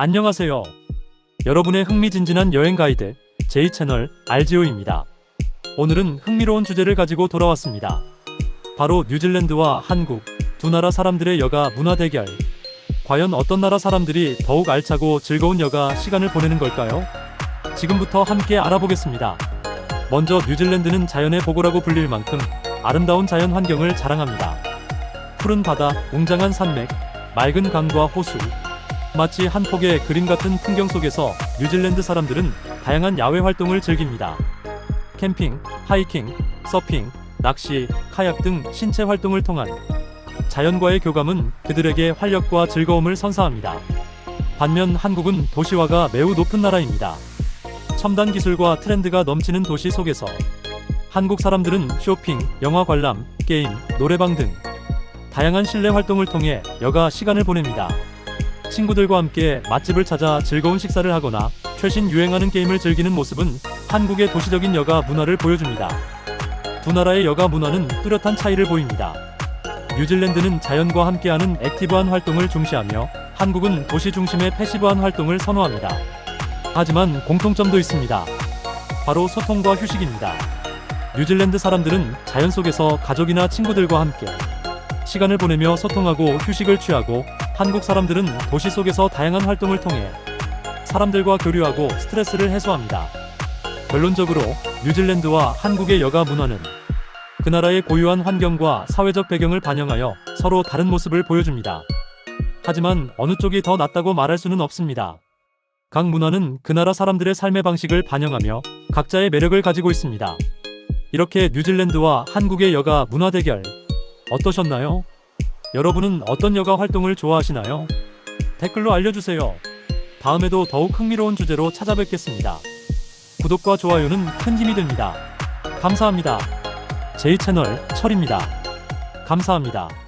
안녕하세요. 여러분의 흥미진진한 여행 가이드 J채널 RGO입니다. 오늘은 흥미로운 주제를 가지고 돌아왔습니다. 바로 뉴질랜드와 한국 두 나라 사람들의 여가 문화 대결. 과연 어떤 나라 사람들이 더욱 알차고 즐거운 여가 시간을 보내는 걸까요? 지금부터 함께 알아보겠습니다. 먼저 뉴질랜드는 자연의 보고라고 불릴 만큼 아름다운 자연 환경을 자랑합니다. 푸른 바다, 웅장한 산맥, 맑은 강과 호수. 마치 한 폭의 그림 같은 풍경 속에서 뉴질랜드 사람들은 다양한 야외 활동을 즐깁니다. 캠핑, 하이킹, 서핑, 낚시, 카약 등 신체 활동을 통한 자연과의 교감은 그들에게 활력과 즐거움을 선사합니다. 반면 한국은 도시화가 매우 높은 나라입니다. 첨단 기술과 트렌드가 넘치는 도시 속에서 한국 사람들은 쇼핑, 영화 관람, 게임, 노래방 등 다양한 실내 활동을 통해 여가 시간을 보냅니다. 친구들과 함께 맛집을 찾아 즐거운 식사를 하거나 최신 유행하는 게임을 즐기는 모습은 한국의 도시적인 여가 문화를 보여줍니다. 두 나라의 여가 문화는 뚜렷한 차이를 보입니다. 뉴질랜드는 자연과 함께하는 액티브한 활동을 중시하며 한국은 도시 중심의 패시브한 활동을 선호합니다. 하지만 공통점도 있습니다. 바로 소통과 휴식입니다. 뉴질랜드 사람들은 자연 속에서 가족이나 친구들과 함께 시간을 보내며 소통하고 휴식을 취하고 한국 사람들은 도시 속에서 다양한 활동을 통해 사람들과 교류하고 스트레스를 해소합니다. 결론적으로 뉴질랜드와 한국의 여가 문화는 그 나라의 고유한 환경과 사회적 배경을 반영하여 서로 다른 모습을 보여줍니다. 하지만 어느 쪽이 더 낫다고 말할 수는 없습니다. 각 문화는 그 나라 사람들의 삶의 방식을 반영하며 각자의 매력을 가지고 있습니다. 이렇게 뉴질랜드와 한국의 여가 문화 대결 어떠셨나요? 여러분은 어떤 여가 활동을 좋아하시나요? 댓글로 알려주세요. 다음에도 더욱 흥미로운 주제로 찾아뵙겠습니다. 구독과 좋아요는 큰 힘이 됩니다. 감사합니다. 제 채널 철입니다. 감사합니다.